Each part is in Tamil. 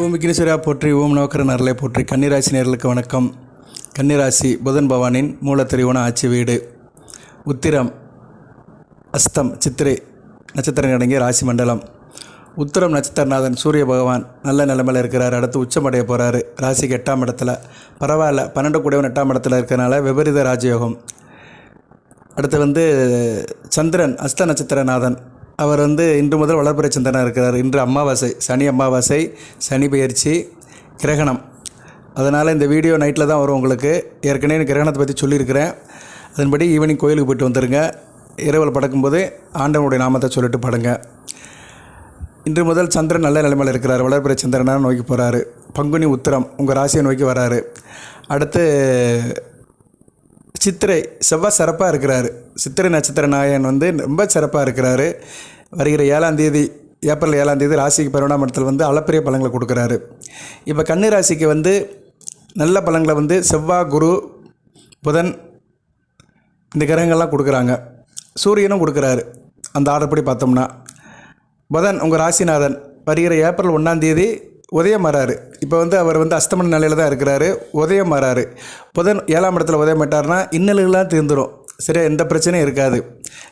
ஓம் விக்னேஸ்வரா போற்றி ஓம் நவக்கரன் நரலை போற்றி கன்னிராசி நேர்களுக்கு வணக்கம். கன்னிராசி புதன் பவானின் மூலத்திரிவோன ஆட்சி வீடு. உத்திரம் அஸ்தம் சித்திரை நட்சத்திரம் அடங்கிய ராசி மண்டலம். உத்திரம் நட்சத்திரநாதன் சூரிய பகவான் நல்ல நிலைமையில் இருக்கிறார். அடுத்து உச்சமடைய போகிறாரு ராசிக்கு எட்டாம் இடத்துல. பரவாயில்ல பன்னெண்டு கூடவன் எட்டாம் இடத்துல இருக்கிறனால விபரீத ராஜயோகம். அடுத்து வந்து சந்திரன் அஸ்த நட்சத்திரநாதன். அவர் வந்து இன்று முதல் வளர்பிறை சந்திரனாக இருக்கிறார். இன்று அமாவாசை சனி அமாவாசை சனி பெயர்ச்சி கிரகணம். அதனால் இந்த வீடியோ நைட்டில் தான் வரும் உங்களுக்கு. ஏற்கனவே கிரகணத்தை பற்றி சொல்லியிருக்கிறேன். அதன்படி ஈவினிங் கோயிலுக்கு போயிட்டு வந்துடுங்க இரவில் படக்கும்போது ஆண்டவனுடைய நாமத்தை சொல்லிட்டு படுங்க. இன்று முதல் சந்திரன் நல்ல நிலைமையில் இருக்கிறார். வளர்பிறை சந்திரனாக நோக்கி போகிறாரு பங்குனி உத்திரம் உங்கள் ராசியை நோக்கி வராரு. அடுத்து சித்திரை செவ்வாய் சிறப்பாக இருக்கிறாரு. சித்திரை நட்சத்திர நாயகன் வந்து ரொம்ப சிறப்பாக இருக்கிறாரு. வருகிற ஏழாம் தேதி ஏப்ரல் ஏழாம் தேதி ராசிக்கு பதினொன்றாம் இடத்துல வந்து அளப்பரிய பலன்களை கொடுக்குறாரு. இப்போ கன்னி ராசிக்கு வந்து நல்ல பலன்களை வந்து செவ்வாய் குரு புதன் இந்த கிரகங்கள்லாம் கொடுக்குறாங்க. சூரியனும் கொடுக்குறாரு. அந்த ஆர்டர்படி பார்த்தோம்னா. புதன் உங்கள் ராசிநாதன். வருகிற ஏப்ரல் ஒன்றாம் தேதி உதயம் வராரு. இப்போ வந்து அவர் வந்து அஸ்தமன நிலையில் தான் இருக்கிறாரு. உதயம் வராரு. புதன் ஏழாம் இடத்துல உதயமிட்டார்னா இன்னல்கள்லாம் தீர்ந்துடும் சரியா? எந்த பிரச்சனையும் இருக்காது.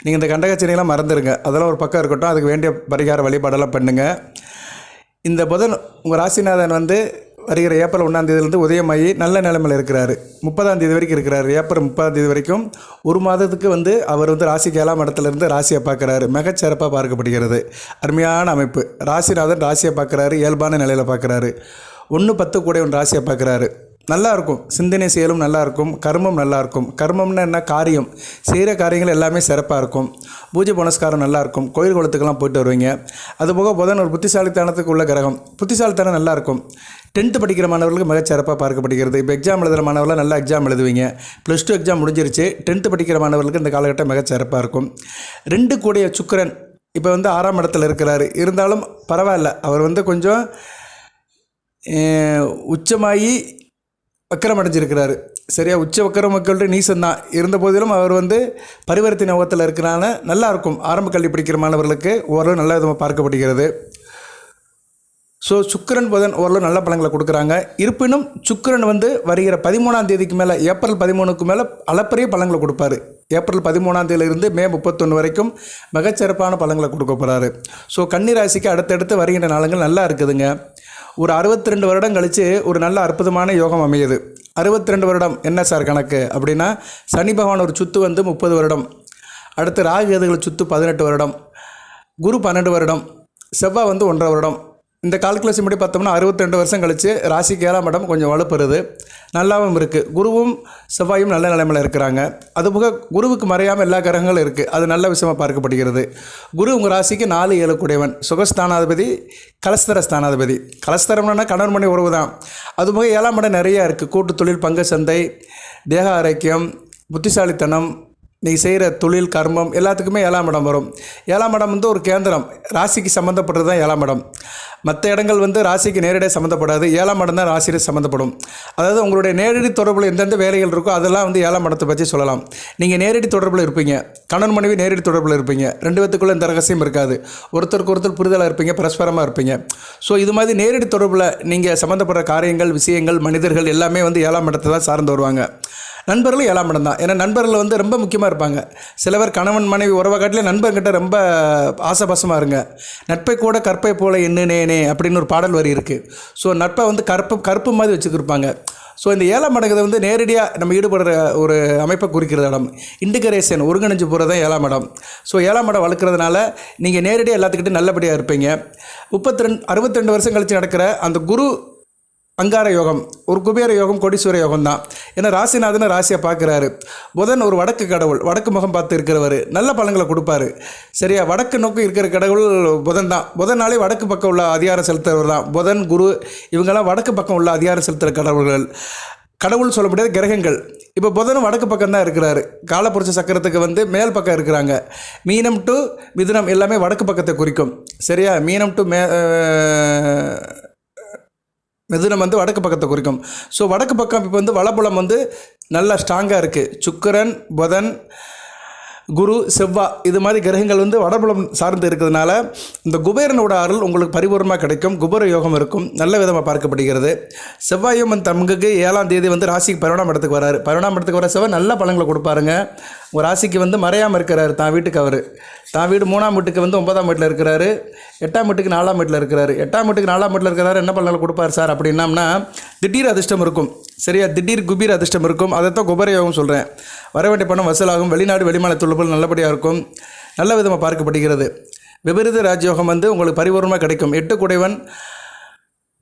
நீங்கள் இந்த கண்டகச்சனையெல்லாம் மறந்துடுங்க அதெல்லாம் ஒரு பக்கம் இருக்கட்டும். அதுக்கு வேண்டிய பரிகார வழிபாடெல்லாம் பண்ணுங்கள் இந்த புதன் உங்கள் ராசிநாதன் வந்து வருகிற ஏப்ரல் ஒன்றாம் தேதியிலேருந்து உதயமாகி நல்ல நிலைமையில் இருக்கிறாரு. முப்பதாம் தேதி வரைக்கும் இருக்கிறாரு. ஏப்ரல் முப்பதாம் தேதி வரைக்கும் ஒரு மாதத்துக்கு வந்து அவர் வந்து ராசிக்கு ஏழாம் இடத்துலேருந்து ராசியை பார்க்குறாரு. மிகச்சிறப்பாக பார்க்கப்படுகிறது. அருமையான அமைப்பு. ராசிநாதன் ராசியை பார்க்குறாரு. இயல்பான நிலையில் பார்க்குறாரு. ஒன்று பத்து கூட ஒன்று ராசியை பார்க்குறாரு. நல்லாயிருக்கும் சிந்தனை செயலும் நல்லாயிருக்கும் கர்மம் நல்லாயிருக்கும் கர்மம்னா என்ன? காரியம். செய்கிற காரியங்கள் எல்லாமே சிறப்பாக இருக்கும். பூஜை புனஸ்காரம் நல்லாயிருக்கும் கோயில் குளத்துக்கெல்லாம் போயிட்டு வருவீங்க. அதுபோக புதன் ஒரு புத்திசாலித்தனத்துக்கு உள்ள கிரகம். புத்திசாலித்தனம் நல்லாயிருக்கும் டென்த்து படிக்கிற மாணவர்களுக்கு மிகச்சிறப்பாக பார்க்கப்படுகிறது. இப்போ எக்ஸாம் எழுதுகிற மாணவர்கள் நல்லா எக்ஸாம் எழுதுவீங்க. ப்ளஸ் டூ எக்ஸாம் முடிஞ்சிருச்சு. டென்த்து படிக்கிற மாணவர்களுக்கு இந்த காலகட்டம் மிகச்சிறப்பாக இருக்கும். ரெண்டு கூடிய சுக்கரன் இப்போ வந்து ஆறாம் இடத்துல இருக்கிறாரு. இருந்தாலும் பரவாயில்ல. அவர் வந்து கொஞ்சம் உச்சமாகி வக்கரம் அடைஞ்சிருக்கிறாரு சரியா? உச்ச வக்கரம் மக்கள்கிட்ட நீசம் தான். இருந்த போதிலும் அவர் வந்து பரிவர்த்தனை முகத்தில் இருக்கிறனால நல்லா இருக்கும். ஆரம்ப கல்வி படிக்கிற மாணவர்களுக்கு ஓரளவு நல்ல விதமாக பார்க்கப்படுகிறது. ஸோ சுக்கிரன் புதன் ஓரளவு நல்ல பலன்களை கொடுக்குறாங்க. இருப்பினும் சுக்கரன் வந்து வருகிற பதிமூணாம் தேதிக்கு மேலே ஏப்ரல் பதிமூணுக்கு மேலே அளப்பரிய பலன்களை கொடுப்பாரு. ஏப்ரல் பதிமூணாம் தேதியிலிருந்து மே முப்பத்தொன்று வரைக்கும் மிகச்சிறப்பான பலன்களை கொடுக்க போகிறாரு ஸோ கன்னிராசிக்கு அடுத்தடுத்து வருகின்ற நாளுங்கள் நல்லா இருக்குதுங்க. ஒரு அறுபத்தி ரெண்டு வருடம் கழித்து ஒரு நல்ல அற்புதமான யோகம் அமையுது. அறுபத்தி ரெண்டு வருடம் என்ன சார் கணக்கு அப்படின்னா சனி பகவான் ஒரு சுத்து வந்து முப்பது வருடம். அடுத்து ராகு கேதுகள் சுத்து பதினெட்டு வருடம். குரு பன்னெண்டு வருடம். செவ்வாய் வந்து ஒன்றரை வருடம். இந்த கால்குலேஷன் படி பார்த்தோம்னா 62 வருஷம் கழித்து ராசிக்கு ஏழாம் இடம் கொஞ்சம் வலுப்பெறுது. நல்லாவும் இருக்குது குருவும் செவ்வாயும் நல்ல நிலைமையில் இருக்கிறாங்க. அதுபோக குருவுக்கு மறையாமல் எல்லா கிரகங்களும் இருக்குது அது நல்ல விஷயமாக பார்க்கப்படுகிறது. குரு உங்கள் ராசிக்கு நாலு ஏழு கூடியவன். சுகஸ்தானாதிபதி கலஸ்தர ஸ்தானாதிபதி கலஸ்தரம்னா கணவன் மணி உறவு தான். அதுபோக ஏழாம் இடம் நிறையா இருக்குது கூட்டு தொழில் பங்கு சந்தை தேக ஆரோக்கியம் புத்திசாலித்தனம் நீ செய்கிற தொழில் கர்மம் எல்லாத்துக்குமே ஏழாம் இடம் வரும். ஏழாம் இடம் வந்து ஒரு கேந்திரம். ராசிக்கு சம்மந்தப்பட்டது தான் ஏழாம் இடம். மற்ற இடங்கள் வந்து ராசிக்கு நேரடியாக சம்மந்தப்படாது ஏழாம் இடம் தான் ராசியில் சம்மந்தப்படும் அதாவது உங்களுடைய நேரடி தொடர்பில் எந்தெந்த வேலைகள் இருக்கோ அதெல்லாம் வந்து ஏழாம் இடத்தை பற்றி சொல்லலாம். நீங்கள் நேரடி தொடர்பில் இருப்பீங்க. கணவன் மனைவி நேரடி தொடர்பில் இருப்பீங்க. ரெண்டு பேத்துக்குள்ளே இந்த ரகசியம் இருக்காது. ஒருத்தருக்கு ஒருத்தர் புரிதலாக இருப்பீங்க பரஸ்பரமாக இருப்பீங்க. ஸோ இது மாதிரி நேரடி தொடர்பில் நீங்கள் சம்மந்தப்படுற காரியங்கள் விஷயங்கள் மனிதர்கள் எல்லாமே வந்து ஏழாம் இடத்தை தான் சார்ந்து வருவாங்க. நண்பர்களும் ஏழாம் இடம் தான். ஏன்னா நண்பர்கள் வந்து ரொம்ப முக்கியமாக இருப்பாங்க. சிலவர் கணவன் மனைவி உறவை காட்டிலே நண்பர்கிட்ட ரொம்ப ஆசபாசமாக இருங்க. நட்பை கூட கற்பை போல எண்ணுனேனே அப்படின்னு ஒரு பாடல் வரி இருக்குது ஸோ நட்பை வந்து கற்பு கருப்பு மாதிரி வச்சுக்கிருப்பாங்க. ஸோ இந்த ஏழாம் இடங்கிறது வந்து நேரடியாக நம்ம ஈடுபடுற ஒரு அமைப்பை குறிக்கிற இடம். இன்டிகரேஷன் ஒருங்கிணைஞ்சு போகிறது தான் ஏழாம் இடம். ஸோ ஏழாம் இடம் வளர்க்குறதுனால நீங்கள் நேரடியாக எல்லாத்துக்கிட்டும் நல்லபடியாக இருப்பீங்க. முப்பத்தி ரெண்டு அறுபத்தி ரெண்டு வருஷம் கழித்து நடக்கிற அந்த குரு அங்கார யோகம் ஒரு குபேர யோகம் கொடீஸ்வர யோகம் தான். ஏன்னா ராசிநாதனை ராசியை பார்க்குறாரு. புதன் ஒரு வடக்கு கடவுள் வடக்கு முகம் பார்த்து இருக்கிறவர். நல்ல பலன்களை கொடுப்பாரு. சரியா வடக்கு நோக்கம் இருக்கிற கடவுள் புதன் தான். புதனாலே வடக்கு பக்கம் உள்ள அதிகாரம் செலுத்துறவர் தான். புதன் குரு இவங்கெல்லாம் வடக்கு பக்கம் உள்ள அதிகாரம் செலுத்துகிற கடவுள்கள். கடவுள் சொல்ல முடியாது கிரகங்கள். இப்போ புதனும் வடக்கு பக்கம் தான் இருக்கிறாரு. காலப்புரட்சி சக்கரத்துக்கு வந்து மேல் பக்கம் இருக்கிறாங்க. மீனம் டு மிதுனம் எல்லாமே வடக்கு பக்கத்தை குறிக்கும். சரியா மீனம் டு மே மிதுனம் வந்து வடக்கு பக்கத்தை குறிக்கும். ஸோ வடக்கு பக்கம் இப்போ வந்து வலப்புலம் வந்து நல்லா ஸ்ட்ராங்காக இருக்குது சுக்கரன் புதன் குரு செவ்வாய் இது மாதிரி கிரகங்கள் வந்து வடபுலம் சார்ந்து இருக்கிறதுனால இந்த குபேரனோட அருள் உங்களுக்கு பரிபூர்ணமாக கிடைக்கும். குபேர யோகம் இருக்கும். நல்ல விதமாக பார்க்கப்படுகிறது. செவ்வாயும் வந்து தமக்கு ஏழாம் தேதி வந்து ராசிக்கு பரிணாம இடத்துக்கு வராரு. பரிணாம இடத்துக்கு வர செவ்வாய் நல்ல பழங்களை கொடுப்பாருங்க. உங்கள் ராசிக்கு வந்து மறையாமல் இருக்கிறாரு. தான் வீட்டுக்கு அவர். தான் வீடு மூணாம் வீட்டுக்கு வந்து ஒன்பதாம் வீட்டில் இருக்கிறாரு. எட்டாம் வீட்டுக்கு நாலாம் வீட்டில் இருக்கிறாரு. எட்டாம் வீட்டுக்கு நாலாம் வீட்டில் இருக்கிறாரு. என்ன பண்ணலாம் கொடுப்பார் சார் அப்படின்னம்னா திடீர் அதிர்ஷ்டம் இருக்கும். சரியா? திடீர் குபீர் அதிர்ஷ்டம் இருக்கும். அதைத்தான் தான் யோகம் சொல்கிறேன் வர வேண்டிய பணம் வசூலாகும். வெளிநாடு வெளிமாநில தொழில்கள் நல்லபடியாக இருக்கும். நல்ல விதமாக பார்க்கப்படுகிறது. விபரீத ராஜயோகம் வந்து உங்களுக்கு பரிபூர்ணமாக கிடைக்கும். எட்டு குடைவன்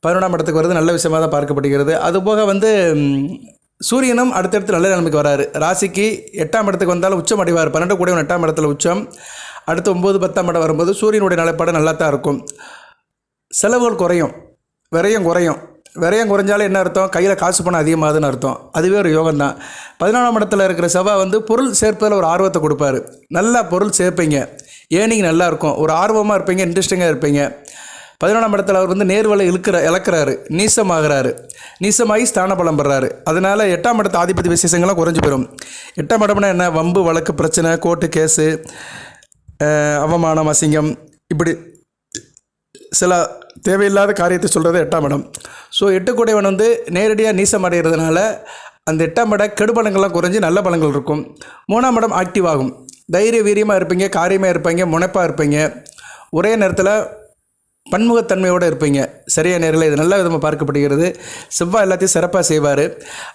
பதினொன்றாம் இடத்துக்கு வருது நல்ல விஷயமாக தான் பார்க்கப்படுகிறது. அதுபோக வந்து சூரியனும் அடுத்தடுத்து நல்ல நிலைமைக்கு வராரு. ராசிக்கு எட்டாம் இடத்துக்கு வந்தாலும் உச்சம் அடைவார். பன்னெண்டு கூட எட்டாம் இடத்துல உச்சம். அடுத்து ஒம்பது பத்தாம் இடம் வரும்போது சூரியனுடைய நிலைப்பாடு நல்லா தான் இருக்கும். செலவுகள் குறையும். விரயம் குறையும். விரயம் குறைஞ்சாலே என்ன அர்த்தம்? கையில் காசு பணம் அதிகமாகுதுன்னு அர்த்தம். அதுவே ஒரு யோகம் தான் பதினாலாம் இடத்துல இருக்கிற செவ்வாய் வந்து பொருள் சேர்ப்பதில் ஒரு ஆர்வத்தை கொடுப்பாரு. நல்லா பொருள் சேர்ப்பீங்க. ஏர்னிங் நல்லாயிருக்கும் ஒரு ஆர்வமாக இருப்பீங்க இன்ட்ரெஸ்டிங்காக இருப்பீங்க. பதினொன்றாம் இடத்துல அவர் வந்து நேர்வலை இழுக்கிற இழக்கிறாரு. நீசமாகிறாரு. நீசமாகி ஸ்தான பலம் பெறாரு அதனால் எட்டாம் இடத்து ஆதிபதி விசேஷங்கள்லாம் குறைஞ்சி போயிடும் எட்டாம் இடம்னா என்ன? வம்பு வழக்கு பிரச்சனை கோர்ட்டு கேஸு அவமானம் அசிங்கம். இப்படி சில தேவையில்லாத காரியத்தை சொல்கிறது எட்டாம் இடம். ஸோ எட்டுக்குடையவன் வந்து நேரடியாக நீசம் அடைகிறதுனால அந்த எட்டாம் இட கெடுபலங்கள்லாம் குறைஞ்சி நல்ல பலங்கள் இருக்கும். மூணாம் இடம் ஆக்டிவ் ஆகும் தைரிய வீரியமாக இருப்பீங்க காரியமாக இருப்பீங்க முனைப்பாக இருப்பீங்க. ஒரே நேரத்தில் பன்முகத்தன்மையோடு இருப்பீங்க. சரியா நேரில் இது நல்ல விதமாக பார்க்கப்படுகிறது. செவ்வாய் எல்லாத்தையும் சிறப்பாக செய்வார்.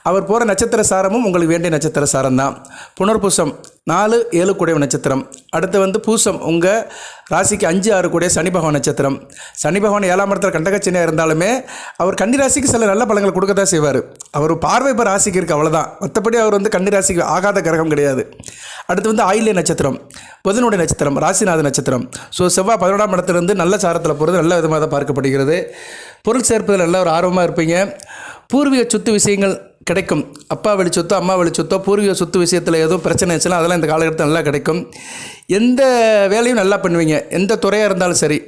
அவர் போகிற நட்சத்திர சாரமும் உங்களுக்கு வேண்டிய நட்சத்திர சாரம் தான் புனர்பூசம் நாலு ஏழு கூடிய நட்சத்திரம். அடுத்து வந்து பூசம். உங்கள் ராசிக்கு அஞ்சு ஆறு கூடிய சனி பகவான் நட்சத்திரம். சனி பகவான் ஏழாம் இடத்துல கண்டகச்சனியாக இருந்தாலுமே அவர் கன்னி ராசிக்கு சில நல்ல பலங்களை கொடுக்க தான் செய்வார். அவர் பார்வை இப்போ ராசிக்கு இருக்குது அவ்வளோதான் மற்றபடி அவர் வந்து கன்னி ராசிக்கு ஆகாத கிரகம் கிடையாது. அடுத்து வந்து ஆயிலிய நட்சத்திரம். புதனுடைய நட்சத்திரம் ராசிநாத நட்சத்திரம். ஸோ செவ்வாய் பதினோராம் இடத்துலேருந்து நல்ல சாரத்தில் போகிறது நல்ல விதமாக தான் பார்க்கப்படுகிறது. பொருள் சேர்ப்பதில் நல்ல ஒரு ஆர்வமாக இருப்பீங்க. பூர்வீக சொத்து விஷயங்கள் கிடைக்கும். அப்பா வழி சொத்தோ அம்மா வழி சொத்தோ பூர்வீக சொத்து விஷயத்தில் எதுவும் பிரச்சனை இருந்துச்சுன்னா அதெல்லாம் இந்த காலகட்டத்தில் நல்லா கிடைக்கும். எந்த வேலையும் நல்லா பண்ணுவீங்க. எந்த துறையாக இருந்தாலும் சரி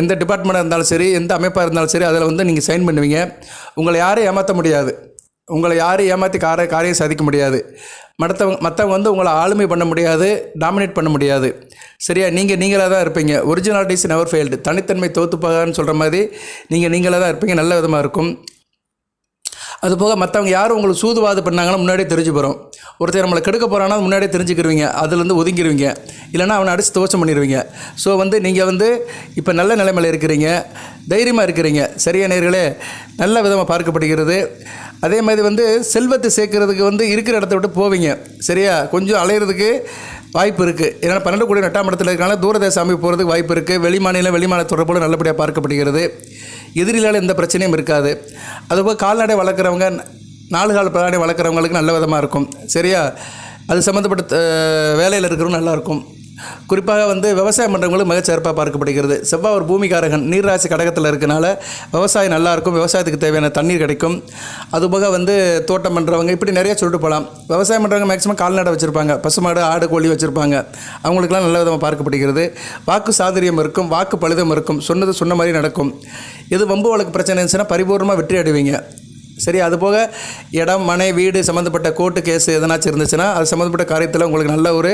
எந்த டிபார்ட்மெண்ட்டாக இருந்தாலும் சரி எந்த அமைப்பாக இருந்தாலும் சரி அதில் வந்து நீங்கள் சைன் பண்ணுவீங்க. உங்களை யாரும் ஏமாற்ற முடியாது. உங்களை யாரும் ஏமாற்றி கார காரியம் சாதிக்க முடியாது. மற்றவங்க மற்றவங்க வந்து உங்களை ஆளுமை பண்ண முடியாது டாமினேட் பண்ண முடியாது. சரியா? நீங்கள் நீங்களாக தான் இருப்பீங்க. ஒரிஜினாலிட்டிஸ் நெவர் ஃபெயில்டு தனித்தன்மை தோத்துப்பாகன்னு சொல்கிற மாதிரி நீங்கள் நீங்களாக தான் இருப்பீங்க. நல்ல விதமாக இருக்கும். அதுபோக மற்றவங்க யாரும் உங்களுக்கு சூதுவாது பண்ணாங்கன்னா முன்னாடியே தெரிஞ்சு போகிறோம் ஒருத்தர் நம்மளை கெடுக்க போகிறான்னா முன்னாடியே தெரிஞ்சுக்கிருவீங்க. அதுலேருந்து ஒதுங்கிடுவீங்க இல்லைனா அவனை அடித்து துவச்சம் பண்ணிடுவீங்க ஸோ வந்து நீங்கள் வந்து இப்போ நல்ல நிலைமையில் இருக்கிறீங்க. தைரியமாக இருக்கிறீங்க. சரியா நேர்களே? நல்ல விதமாக பார்க்கப்படுகிறது. அதே மாதிரி வந்து செல்வத்தை சேர்க்கறதுக்கு வந்து இருக்கிற இடத்த விட்டு போவீங்க. சரியா? கொஞ்சம் அலையிறதுக்கு வாய்ப்பு இருக்குது ஏன்னா பன்னெண்டு கோடி எட்டாம் இடத்துல இருக்கனால தூரதேச அமைப்பு போகிறதுக்கு வாய்ப்பு இருக்குது வெளிமாநிலம் வெளிமாநில தொடர்போடு நல்லபடியாக பார்க்கப்படுகிறது. எதிரிலால் எந்த பிரச்சனையும் இருக்காது. அதுபோல் கால்நடை வளர்க்குறவங்க நாலு கால் பிராணி வளர்க்குறவங்களுக்கு நல்ல விதமாக இருக்கும். சரியா? அது சம்மந்தப்பட்ட வேலையில் இருக்கிறவங்க நல்லாயிருக்கும் குறிப்பாக வந்து விவசாயம் பண்ணுறவங்களுக்கு மிகச்சிறப்பாக பார்க்கப்படுகிறது. செவ்வாய் ஒரு பூமிகாரகன் நீர்ராசி கடகத்தில் இருக்கனால விவசாயம் நல்லாயிருக்கும் விவசாயத்துக்கு தேவையான தண்ணீர் கிடைக்கும். அதுபோக வந்து தோட்டம் பண்ணுறவங்க இப்படி நிறைய சொல்லிட்டு போகலாம் விவசாயம் பண்ணுறவங்க மேக்ஸிமம் கால்நடை வச்சுருப்பாங்க. பசுமாடு ஆடு கோழி வச்சுருப்பாங்க. அவங்களுக்குலாம் நல்ல விதமாக பார்க்கப்படுகிறது. வாக்கு சாதுரியம் இருக்கும். வாக்கு பழுதம் இருக்கும். சொன்னது சொன்ன மாதிரி நடக்கும். இது வம்பு வழக்கு பிரச்சனை இருந்துச்சுன்னா பரிபூர்ணமாக வெற்றி அடைவீங்க. சரி அது போக இடம் மனை வீடு சம்மந்தப்பட்ட கோர்ட்டு கேஸ் எதனாச்சும் இருந்துச்சுன்னா அது சம்மந்தப்பட்ட காரியத்தில் உங்களுக்கு நல்ல ஒரு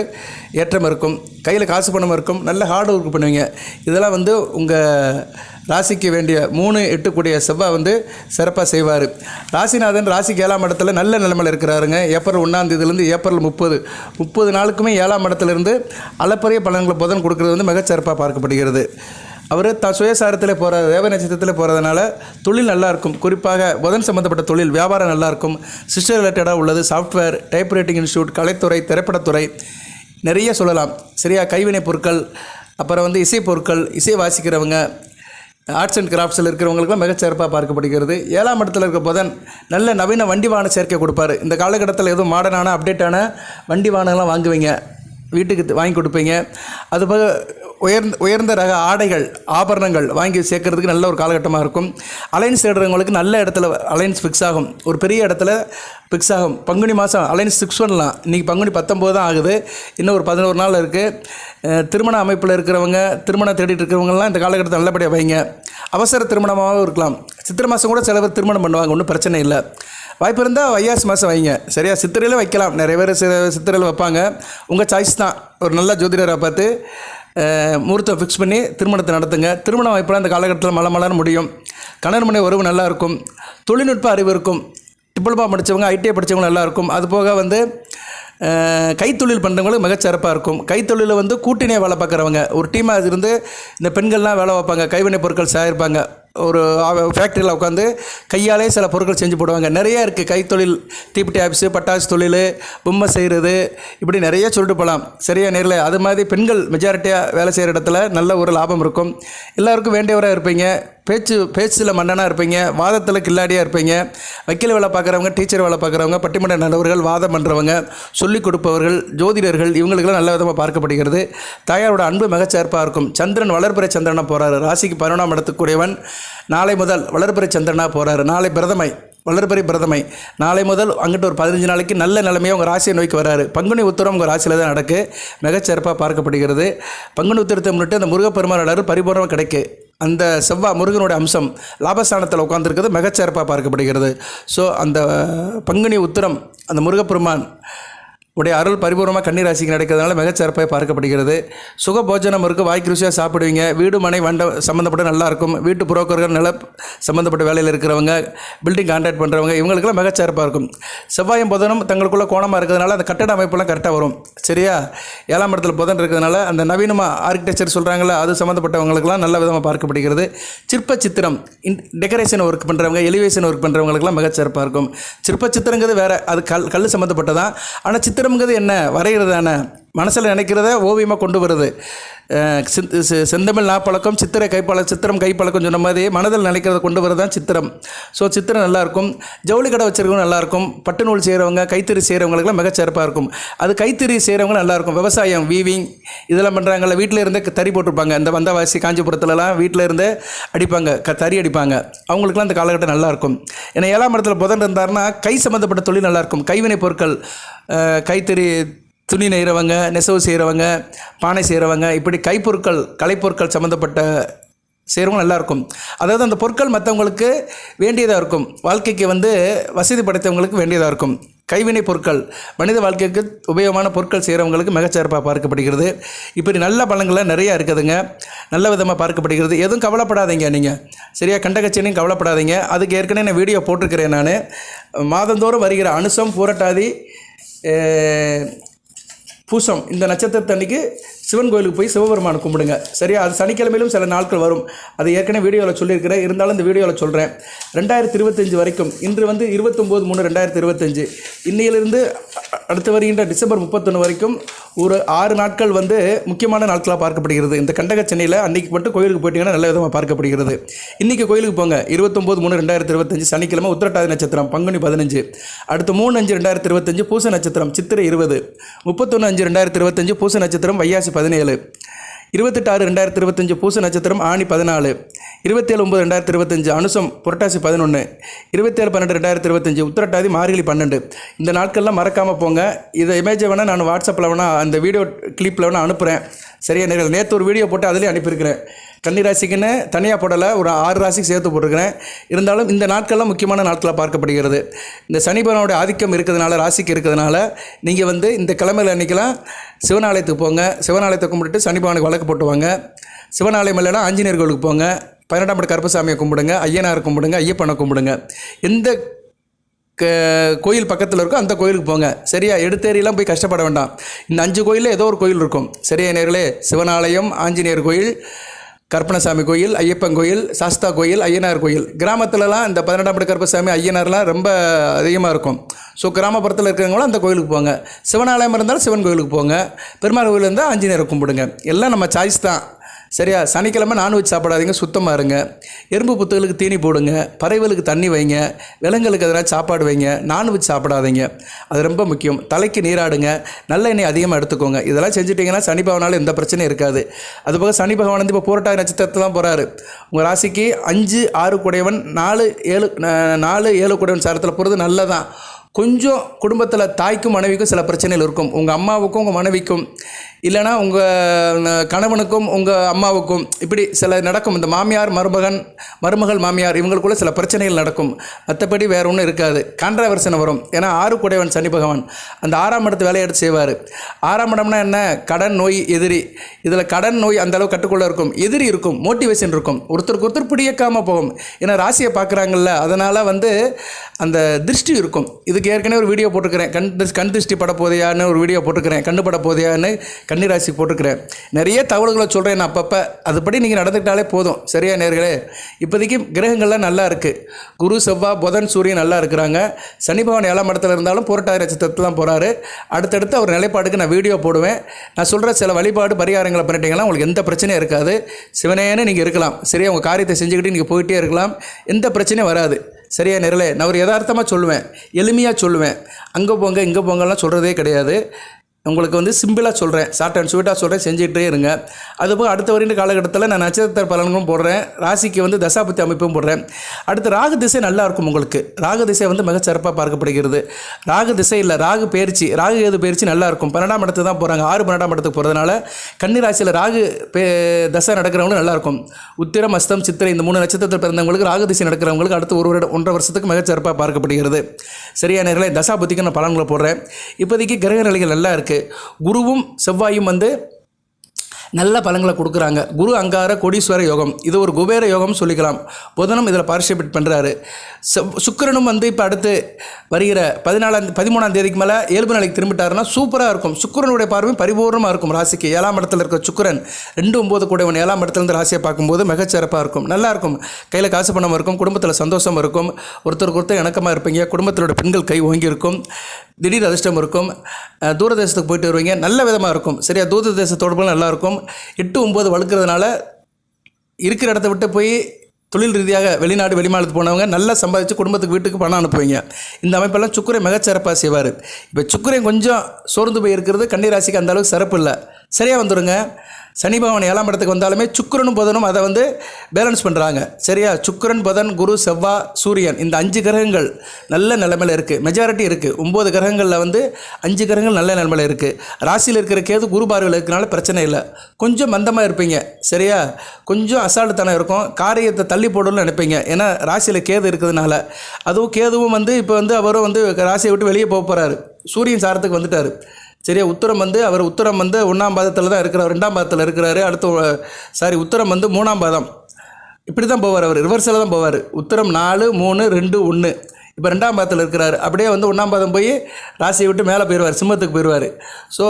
ஏற்றம் இருக்கும். கையில் காசு பணம் இருக்கும். நல்ல ஹார்ட் ஒர்க் பண்ணுவீங்க. இதெல்லாம் வந்து உங்கள் ராசிக்கு வேண்டிய மூணு எட்டுக்கூடிய செவ்வாய் வந்து சிறப்பாக செய்வார். ராசிநாதன் ராசிக்கு ஏழாம் இடத்துல நல்ல நிலைமையில் இருக்கிறாருங்க. ஏப்ரல் ஒன்றாந்தேதியிலேருந்து ஏப்ரல் முப்பது. முப்பது நாளுக்குமே ஏழாம் இடத்துலேருந்து அளப்பரிய பலன்களை புதன் கொடுக்குறது வந்து மிகச்சிறப்பாக பார்க்கப்படுகிறது. அவர் த சுயசாரத்தில் போகிற தேவ நட்சத்திரத்தில் போகிறதுனால தொழில் நல்லாயிருக்கும் குறிப்பாக புதன் சம்மந்தப்பட்ட தொழில் வியாபாரம் நல்லா இருக்கும் சிஸ்டர் ரிலேட்டடாக உள்ளது சாஃப்ட்வேர் டைப் ரைட்டிங் இன்ஸ்டியூட் கலைத்துறை திரைப்படத்துறை நிறைய சொல்லலாம். சரியா? கைவினைப் பொருட்கள் அப்புறம் வந்து இசை பொருட்கள் இசை வாசிக்கிறவங்க ஆர்ட்ஸ் அண்ட் கிராஃப்ட்ஸில் இருக்கிறவங்களுக்கும் மிகச்சிறப்பாக பார்க்கப்படுகிறது. ஏழாம் இடத்துல இருக்க புதன் நல்ல நவீன வண்டி வாகன சேர்க்கை கொடுப்பாரு. இந்த காலகட்டத்தில் எதுவும் மாடர்னான அப்டேட்டான வண்டி வாகனங்கள்லாம் வாங்குவீங்க. வீட்டுக்கு வாங்கி கொடுப்பீங்க. அதுபோக உயர்ந்த உயர்ந்த ரக ஆடைகள் ஆபரணங்கள் வாங்கி சேர்க்கறதுக்கு நல்ல ஒரு காலகட்டமாக இருக்கும். அலைன்ஸ் தேடுறவங்களுக்கு நல்ல இடத்துல அலைன்ஸ் ஃபிக்ஸ் ஆகும். ஒரு பெரிய இடத்துல ஃபிக்ஸ் ஆகும். பங்குனி மாதம் அலைன்ஸ் ஃபிக்ஸ் பண்ணலாம். இன்றைக்கி பங்குனி பத்தொம்போது தான் ஆகுது. இன்னும் ஒரு பதினோரு நாள் இருக்குது திருமண அமைப்பில் இருக்கிறவங்க திருமணம் தேடிட்டு இருக்கிறவங்கலாம் இந்த காலகட்டத்தில் நல்லபடியாக வைங்க. அவசர திருமணமாகவும் இருக்கலாம். சித்திரை மாதம் கூட சில பேர் திருமணம் பண்ணுவாங்க. ஒன்றும் பிரச்சனை இல்லை. வாய்ப்பு இருந்தால் வையாசி மாதம் வைங்க. சரியா? சித்திரையில் வைக்கலாம். நிறைய பேர் சி சித்திரையில் வைப்பாங்க. உங்கள் சாய்ஸ் தான். ஒரு நல்ல ஜோதிடரை பார்த்து முகூர்த்தம் ஃபிக்ஸ் பண்ணி திருமணத்தை நடத்துங்க. திருமணம் வாய்ப்பெல்லாம் இந்த காலகட்டத்தில் மழை மலர முடியும். கணவன் மனை உறவு நல்லா இருக்கும். தொழில்நுட்ப அறிவு இருக்கும். டிப்ளமா படித்தவங்க ஐடிஐ படித்தவங்க நல்லா இருக்கும். அது போக வந்து கைத்தொழில் பண்ணுறவங்களுக்கு மிகச்சிறப்பாக இருக்கும். கைத்தொழிலில் வந்து கூட்டினே வேலை பார்க்குறவங்க. ஒரு டீமாக இருந்து இந்த பெண்கள்லாம் வேலை வைப்பாங்க கைவினை பொருட்கள் சாயிருப்பாங்க ஒரு ஃபேக்ட்ரியில் உட்காந்து கையாலே சில பொருட்கள் செஞ்சு போடுவாங்க. நிறைய இருக்குது கைத்தொழில் தீப்பெட்டி ஆஃபீஸு பட்டாசு தொழில் பொம்மை செய்கிறது இப்படி நிறைய சொல்லிட்டு போகலாம் சரியா நேரில். அது மாதிரி பெண்கள் மெஜாரிட்டியாக வேலை செய்கிற இடத்துல நல்ல ஒரு லாபம் இருக்கும். எல்லாருக்கும் வேண்டியவராக இருப்பீங்க. பேச்சு பேச்சில் மன்னனாக இருப்பீங்க வாதத்தில் கில்லாடியாக இருப்பீங்க வக்கீல் வேலை பார்க்குறவங்க டீச்சர் வேலை பார்க்குறவங்க பட்டிமன்ற நல்லவர்கள் வாதம் பண்ணுறவங்க சொல்லிக் கொடுப்பவர்கள் ஜோதிடர்கள் இவங்களுக்கெல்லாம் நல்ல விதமாக பார்க்கப்படுகிறது. தாயாரோட அன்பு மிகச்சிறப்பாக இருக்கும். சந்திரன் வளர்பிறை சந்திரனாக போகிறாரு ராசிக்கு பதினொன்றாம் இடத்துக்குரியவன். நாளை முதல் வளர்பிறை சந்திரனாக போகிறாரு நாளை பிரதமை வளர்பிறை பிரதமை. நாளை முதல் அங்கிட்ட ஒரு பதினஞ்சு நாளைக்கு நல்ல நிலைமையை உங்கள் ராசியை நோக்கி வராரு. பங்குனி உத்தரம் உங்கள் ராசியில் தான் நடக்கு. மிகச்சிறப்பாக பார்க்கப்படுகிறது. பங்குனி உத்தரத்தை முன்னிட்டு அந்த முருகப்பெருமான் பரிபூர்ணமாக கிடைக்கு. அந்த செவ்வாய் முருகனுடைய அம்சம் லாபஸ்தானத்தில் உட்காந்துருக்கிறது மிகச்சிறப்பாக பார்க்கப்படுகிறது. ஸோ அந்த பங்குனி உத்திரம் அந்த முருகப்பெருமான் உடைய அருள் பரிபூர்ணமாக கன்னி ராசிக்கு நடக்கிறதுனால மிகச்சிறப்பாக பார்க்கப்படுகிறது. சுக போஜனம் இருக்குது வாய்க்கு ருசியாக சாப்பிடுவீங்க. வீடு மனை வண்ட சம்மந்தப்பட்ட நல்லாயிருக்கும் வீட்டு புரோக்கர்கள் நில சம்மந்தப்பட்ட வேலையில் இருக்கிறவங்க பில்டிங் கான்ட்ராக்ட் பண்ணுறவங்க இவங்களுக்கெல்லாம் மிகச்சிறப்பாக இருக்கும். செவ்வாயும் புதனும் தங்களுக்குள்ளே கோணமாக இருக்கிறதுனால அந்த கட்டட அமைப்பெல்லாம் கரெக்டாக வரும். சரியா? ஏழாம் இடத்துல புதன் இருக்கிறதுனால அந்த நவீனமாக ஆர்கிடெக்சர் சொல்கிறாங்களே அது சம்மந்தப்பட்டவங்களுக்கெல்லாம் நல்ல விதமாக பார்க்கப்படுகிறது. சிற்ப சித்திரம் டெக்கரேஷன் ஒர்க் பண்ணுறவங்க எலிவேஷன் ஒர்க் பண்ணுறவங்களுக்கெல்லாம் மிகச்சிறப்பாக இருக்கும். சிற்ப சித்திரங்கிறது வேறு அது கல் கல் சம்மந்தப்பட்டதான் ஆனால் சித்திரம்ங்கிறது என்ன? வரைகிறதான மனசில் நினைக்கிறத ஓவியமாக கொண்டு வருது. செந்தமிழ் நாப்பழக்கம் சித்திரை கைப்பழ சித்திரம் கைப்பழக்கம் சொன்ன மாதிரி மனதில் நினைக்கிறத கொண்டு வரது தான் சித்திரம். ஸோ சித்திரம் நல்லாயிருக்கும் ஜவுளி கடை வச்சிருக்கவங்க நல்லாயிருக்கும் பட்டு நூல் செய்கிறவங்க கைத்தறி செய்கிறவங்களுக்குலாம் மிகச்சிறப்பாக இருக்கும். அது கைத்தறி செய்கிறவங்க நல்லாயிருக்கும் விவசாயம் வீவிங் இதெல்லாம் பண்ணுறாங்கல்ல வீட்டில் இருந்தே க- தறி போட்டிருப்பாங்க. இந்த வந்தவாசி காஞ்சிபுரத்துலலாம் வீட்டில் இருந்தே அடிப்பாங்க. க தறி அடிப்பாங்க. அவங்களுக்குலாம் அந்த காலகட்டம் நல்லாயிருக்கும் ஏன்னா ஏழாம் இடத்துல புதன் இருந்தாருன்னா கை சம்மந்தப்பட்ட தொழில் நல்லாயிருக்கும் கைவினை பொருட்கள் கைத்தறி துணி நெய்கிறவங்க நெசவு செய்கிறவங்க பானை செய்கிறவங்க இப்படி கைப்பொருட்கள் கலைப்பொருட்கள் சம்மந்தப்பட்ட செய்கிறவங்க நல்லாயிருக்கும் அதாவது அந்த பொருட்கள் மற்றவங்களுக்கு வேண்டியதாக இருக்கும். வாழ்க்கைக்கு வந்து வசதி படைத்தவங்களுக்கு வேண்டியதாக இருக்கும். கைவினை பொருட்கள் மனித வாழ்க்கைக்கு உபயோகமான பொருட்கள் செய்கிறவங்களுக்கு மிகச்சிறப்பாக பார்க்கப்படுகிறது. இப்படி நல்ல பலன்கள்லாம் நிறையா இருக்குதுங்க. நல்ல விதமாக பார்க்கப்படுகிறது. எதுவும் கவலைப்படாதீங்க நீங்கள் சரியாக கண்டகச்சனையும் கவலைப்படாதீங்க. அதுக்கு ஏற்கனவே நான் வீடியோ போட்டிருக்கிறேன் நான். மாதந்தோறும் வருகிற அனுசம் பூரட்டாதி பூசம். இந்த நட்சத்திரத்தன்னைக்கு சிவன் கோயிலுக்கு போய் சிவபெருமானை கும்பிடுங்க. சரியா? அது சனிக்கிழமையிலும் சில நாட்கள் வரும். அது ஏற்கனவே வீடியோவில் சொல்லியிருக்கிறேன். இருந்தாலும் இந்த வீடியோவில் சொல்கிறேன் ரெண்டாயிரத்தி இருபத்தஞ்சு வரைக்கும் இன்று வந்து இருபத்தொம்போது மூணு ரெண்டாயிரத்தி இருபத்தஞ்சு இன்னையிலிருந்து அடுத்து வருகின்ற டிசம்பர் முப்பத்தொன்று வரைக்கும் ஒரு ஆறு நாட்கள் வந்து முக்கியமான நாட்களாக பார்க்கப்படுகிறது. இந்த கண்டக சென்னையில் அன்னைக்கு மட்டும் கோயிலுக்கு போயிட்டீங்கன்னா நல்ல விதமாக பார்க்கப்படுகிறது. இன்றைக்கி கோயிலுக்கு போங்க. இருபத்தொம்போது மூணு ரெண்டாயிரத்தி இருபத்தஞ்சு சனிக்கிழமை உத்திரட்டாதி நட்சத்திரம் பங்குனி பதினஞ்சு. அடுத்து மூணு அஞ்சு ரெண்டாயிரத்தி இருபத்தஞ்சு பூச நட்சத்திரம் சித்திரை இருபது. முப்பத்தொன்று அஞ்சு ரெண்டாயிரத்தி இருபத்தஞ்சு பூச நட்சத்திரம் வையாசி பதினேழு. இருபத்தெட்டாறு ரெண்டாயிரத்தி இருபத்தஞ்சு பூச நட்சத்திரம் ஆணி பதினாலு. இருபத்தேழு ஒம்பது ரெண்டாயிரத்தி இருபத்தஞ்சு அனுசம் புரட்டாசி பதினொன்று இருபத்தேழு பன்னெண்டு ரெண்டாயிரத்தி இருபத்தஞ்சு உத்திரட்டாதி மார்கழி பன்னெண்டு. இந்த நாட்கள்லாம் மறக்காமல் போங்க. இதை இமேஜை வேணால் நான் வாட்ஸ்அப்பில் வேணால் அந்த வீடியோ கிளிப்பில் வேணால் அனுப்புகிறேன் சரியா நேரில் நேற்று ஒரு வீடியோ போட்டு அதிலே அனுப்பியிருக்கிறேன். கன்னிராசிக்குன்னு தனியாக போடலை ஒரு ஆறு ராசிக்கு சேர்த்து போட்டிருக்கிறேன். இருந்தாலும் இந்த நாட்கள்லாம் முக்கியமான நாட்களாக பார்க்கப்படுகிறது. இந்த சனி ஆதிக்கம் இருக்கிறதுனால ராசிக்கு இருக்கிறதுனால நீங்கள் வந்து இந்த கிழமையில் அன்றைக்கெல்லாம் சிவனாலயத்துக்கு போங்க. சிவனாலயத்தை கும்பிட்டுட்டு சனிபவனுக்கு வழக்கு போட்டுவாங்க சிவனாலயம் இல்லைனா ஆஞ்சநேயர் கோயிலுக்கு போங்க. பன்னெண்டாம் படி கருப்பசாமியை கும்பிடுங்க ஐயனார் கும்பிடுங்க ஐயப்பனை கும்பிடுங்க. எந்த க கோயில் பக்கத்தில் இருக்கோ அந்த கோயிலுக்கு போங்க. சரியா? எடுத்தேரியெல்லாம் போய் கஷ்டப்பட வேண்டாம். இந்த அஞ்சு கோயிலில் ஏதோ ஒரு கோயில் இருக்கும். சரியா நேர்களே? சிவனாலயம் ஆஞ்சநேயர் கோயில் கற்பனசாமி கோயில் ஐயப்பன் கோயில் சாஸ்தா கோயில் ஐயனார் கோயில். கிராமத்துலலாம் இந்த பதினெட்டாம் படி கருப்பசாமி ஐயனார்லாம் ரொம்ப அதிகமாக இருக்கும். ஸோ கிராமப்புறத்தில் இருக்கிறவங்களும் அந்த கோயிலுக்கு போங்க. சிவனாலயம் இருந்தாலும் சிவன் கோயிலுக்கு போங்க. பெருமாள் கோயில் இருந்தால் ஆஞ்சநேயரை கும்பிடுங்க. எல்லாம் நம்ம சாய்ஸ் தான். சரியா? சனிக்கிழமை நான்வெஜ் சாப்பிடாதீங்க சுத்தமாக இருங்க. எறும்பு புத்துகளுக்கு தீனி போடுங்க பறவைகளுக்கு தண்ணி வைங்க விலங்குகளுக்கு எதனா சாப்பாடு வைங்க நான்வெஜ் சாப்பிடாதீங்க. அது ரொம்ப முக்கியம். தலைக்கு நீராடுங்க நல்ல எண்ணெய் அதிகமாக எடுத்துக்கோங்க. இதெல்லாம் செஞ்சுட்டிங்கன்னா சனி பகவானால் எந்த பிரச்சனையும் இருக்காது. அதுபோக சனி பகவான் வந்து இப்போ பூரட்டாதி நட்சத்திரத்தில் தான் போகிறாரு உங்கள் ராசிக்கு அஞ்சு ஆறு குடையவன் நாலு ஏழு நாலு ஏழு குடையவன் சாரத்தில் போகிறது நல்லதான். கொஞ்சம் குடும்பத்தில் தாய்க்கும் மனைவிக்கும் சில பிரச்சனைகள் இருக்கும். உங்கள் அம்மாவுக்கும் உங்கள் மனைவிக்கும் இல்லைனா உங்கள் கணவனுக்கும் உங்கள் அம்மாவுக்கும் இப்படி சில நடக்கும். இந்த மாமியார் மருமகன் மருமகள் மாமியார் இவங்களுக்குள்ள சில பிரச்சனைகள் நடக்கும். மற்றபடி வேறு ஒன்றும் இருக்காது. கான்ட்ராவர்சனை வரும். ஏன்னா ஆறு குடைவன் சனி பகவான். அந்த ஆறாம் இடத்து வேலையெடுத்து செய்வார். ஆறாம் இடம்னா என்ன? கடன் நோய் எதிரி. இதில் கடன் நோய் அந்தளவு கட்டுக்குள்ளே இருக்கும். எதிரி இருக்கும். மோட்டிவேஷன் இருக்கும். ஒருத்தருக்கு ஒருத்தர் பிடிக்காமல் போகும். ஏன்னா ராசியை பார்க்குறாங்கல்ல அதனால் வந்து அந்த திருஷ்டி இருக்கும். இதுக்கு ஏற்கனவே ஒரு வீடியோ போட்டுக்கிறேன் கண் கண் திருஷ்டி பட போதையான்னு ஒரு வீடியோ போட்டுக்கிறேன் கண்ணு பட போதையான்னு கன்னிராசி போட்டுக்கிறேன் நிறைய தகவல்களை சொல்கிறேன் நான் அப்பப்போ. அதுபடி நீங்கள் நடந்துக்கிட்டாலே போதும். சரியா நேர்களே? இப்போதைக்கு கிரகங்கள்லாம் நல்லா இருக்குது குரு செவ்வாய் புதன் சூரியன் நல்லா இருக்கிறாங்க. சனி பகவான் ஏழாம் இடத்துல இருந்தாலும் புரட்டாதி நட்சத்திரத்தில் தான் போகிறாரு அடுத்தடுத்து அவர் நிலைப்பாடுக்கு நான் வீடியோ போடுவேன். நான் சொல்கிற சில வழிபாடு பரிகாரங்களை பண்ணிட்டீங்கன்னா உங்களுக்கு எந்த பிரச்சனையும் இருக்காது. சிவனேன்னு நீங்கள் இருக்கலாம். சரியா உங்கள் காரியத்தை செஞ்சுக்கிட்டு நீங்கள் போயிட்டே இருக்கலாம். எந்த பிரச்சனையும் வராது. சரியா நேரில்? நான் ஒரு யதார்த்தமாக சொல்லுவேன். எளிமையாக சொல்லுவேன். அங்கே போங்க இங்கே போங்கலாம் சொல்கிறதே கிடையாது. உங்களுக்கு வந்து சிம்பிளாக சொல்கிறேன் ஷார்ட் அண்ட் ஸ்வீட்டாக சொல்கிறேன் செஞ்சுக்கிட்டே இருங்க. அதுபோக அடுத்த வருட காலகட்டத்தில் நான் நட்சத்திர பலன்களும் போடுறேன். ராசிக்கு வந்து தசாபத்தி அமைப்பும் போடுறேன். அடுத்து ராகு திசை நல்லா இருக்கும் உங்களுக்கு. ராகு திசை வந்து மிகச்சிறப்பாக பார்க்கப்படுகிறது. ராகு திசை இல்லை ராகு பயிற்சி. ராகு ஏது பயிற்சி நல்லா இருக்கும். பன்னெண்டாம் இடத்துக்கு தான் போகிறாங்க ஆறு பன்னெண்டாம் இடத்துக்கு போகிறதுனால கன்னி ராசியில் ராகு பே தசை நடக்கிறவங்களும் நல்லாயிருக்கும் உத்திரம் அஸ்தம் சித்திரை இந்த மூணு நட்சத்திரத்தில் பிறந்தவங்களுக்கு ராகு திசை நடக்கிறவங்களுக்கு அடுத்து ஒரு வருடம் ஒன்றரை வருஷத்துக்கு மிகச்சிறப்பாக பார்க்கப்படுகிறது. சரியான நேரங்களே தசாபதிக்கு நான் பலன்களை போடுறேன். இப்போதைக்கு கிரக நிலைகள் நல்லா இருக்குது குருவும் செவ்வாயும் வந்து நல்ல பலன்களை கொடுக்குறாங்க. குரு அங்கார கோடீஸ்வர யோகம். இது ஒரு குபேர யோகம்னு சொல்லிக்கலாம். புதனும் இதில் பார்ட்டிசிபேட் பண்ணுறாரு சுக்கரனும் வந்து இப்போ அடுத்து வருகிற பதினாலாம் பதிமூணாம் தேதிக்கு மேலே இயல்பு நிலைக்கு திரும்பிட்டாருன்னா சூப்பராக இருக்கும். சுக்கரனுடைய பார்வை பரிபூர்ணமாக இருக்கும் ராசிக்கு. ஏழாம் இடத்துல இருக்க சுக்கரன் ரெண்டு ஒம்பது கூடவன் ஏழாம் இடத்துலேருந்து ராசியை பார்க்கும்போது மிகச்சிறப்பாக இருக்கும். நல்லா இருக்கும். கையில் காசு பணம் இருக்கும். குடும்பத்தில் சந்தோஷம் இருக்கும். ஒருத்தருக்கு ஒருத்தர் இணக்கமாக இருப்பீங்க. குடும்பத்திலோட பெண்கள் கை ஓங்கி இருக்கும். திடீர் அதிர்ஷ்டம் இருக்கும். தூரதேசத்துக்கு போயிட்டு வருவீங்க. நல்ல விதமாக இருக்கும். சரியா தூர தேச தொடர்புகள் எட்டு ஒம்பது வளர்க்குறதுனால இருக்கிற இடத்த விட்டு போய் தொழில் ரீதியாக வெளிநாடு வெளிமாநிலத்துக்கு போனவங்க நல்லா சம்பாதிச்சு குடும்பத்துக்கு வீட்டுக்கு பணம் அனுப்புவீங்க. இந்த அமைப்பெல்லாம் சுக்கரை மிகச்சிறப்பாக செய்வார். இப்போ சுக்கரை கொஞ்சம் சோர்ந்து போய் இருக்கிறது கன்னிராசிக்கு அந்த அளவுக்கு சிறப்பு இல்லை. சரியாக வந்துடுங்க சனி பகவான் ஏழாம் இடத்துக்கு வந்தாலுமே சுக்கரனும் புதனும் அதை வந்து பேலன்ஸ் பண்ணுறாங்க சரியா? சுக்கரன் புதன் குரு செவ்வா சூரியன். இந்த அஞ்சு கிரகங்கள் நல்ல நிலைமையில் இருக்குது மெஜாரிட்டி இருக்குது ஒம்பது கிரகங்களில் வந்து அஞ்சு கிரகங்கள் நல்ல நிலைமையில் இருக்குது ராசியில் இருக்கிற கேது குரு பார்வையில் இருக்கிறனால பிரச்சனை இல்லை. கொஞ்சம் மந்தமாக இருப்பீங்க. சரியா? கொஞ்சம் அசால்ட்டுத்தனம் இருக்கும். காரியத்தை தள்ளி போடணும்னு நினைப்பீங்க. ஏன்னா ராசியில் கேது இருக்கிறதுனால. அதுவும் கேதுவும் வந்து இப்போ வந்து அவரும் வந்து ராசியை விட்டு வெளியே போக போகிறாரு சூரியன் சாரத்துக்கு வந்துட்டார். சரியா உத்தரம் வந்து அவர் உத்தரம் வந்து ஒன்றாம் பாதத்தில் தான் இருக்கிறார் ரெண்டாம் பாதத்தில் இருக்கிறாரு அடுத்த சாரி உத்தரம் வந்து மூணாம் பாதம். இப்படி தான் போவார் அவர் ரிவர்ஸில் தான் போவார். உத்தரம் நாலு மூணு ரெண்டு ஒன்று இப்போ ரெண்டாம் பாதத்தில் இருக்கிறாரு. அப்படியே வந்து ஒன்றாம் பாதம் போய் ராசியை விட்டு மேலே போயிடுவார் சிம்மத்துக்கு போயிடுவார். ஸோ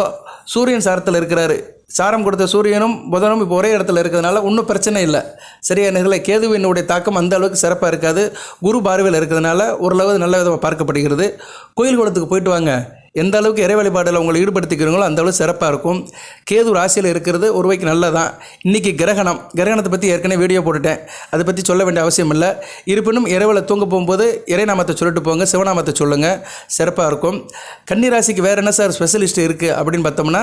சூரியன் சாரத்தில் இருக்கிறாரு. சாரம் கொடுத்த சூரியனும் புதனும் இப்போ ஒரே இடத்துல இருக்கிறதுனால ஒன்றும் பிரச்சனை இல்லை. சரியா நேரில் கேதுவினுடைய தாக்கம் அந்த அளவுக்கு சிறப்பாக இருக்காது. குரு பார்வையில் இருக்கிறதுனால ஓரளவு நல்ல விதமாக பார்க்கப்படுகிறது. கோயில் குளத்துக்கு போயிட்டு வாங்க. எந்த அளவுக்கு இறை வழிபாடில் உங்களை ஈடுபடுத்திக்கிறீங்களோ அந்த அளவுக்கு சிறப்பாக இருக்கும். கேது ராசியில் இருக்கிறது ஒருவைக்கு நல்லதான் இன்றைக்கி கிரகணம். கிரகணத்தை பற்றி ஏற்கனவே வீடியோ போட்டுட்டேன். அதை பற்றி சொல்ல வேண்டிய அவசியம் இல்லை. இருப்பினும் இரவில் தூங்க போகும்போது இறைநாமத்தை சொல்லிட்டு போங்க சிவநாமத்தை சொல்லுங்கள் சிறப்பாக இருக்கும். கன்னி ராசிக்கு வேறு என்ன சார் ஸ்பெஷலிஸ்ட் இருக்குது அப்படின்னு பார்த்தோம்னா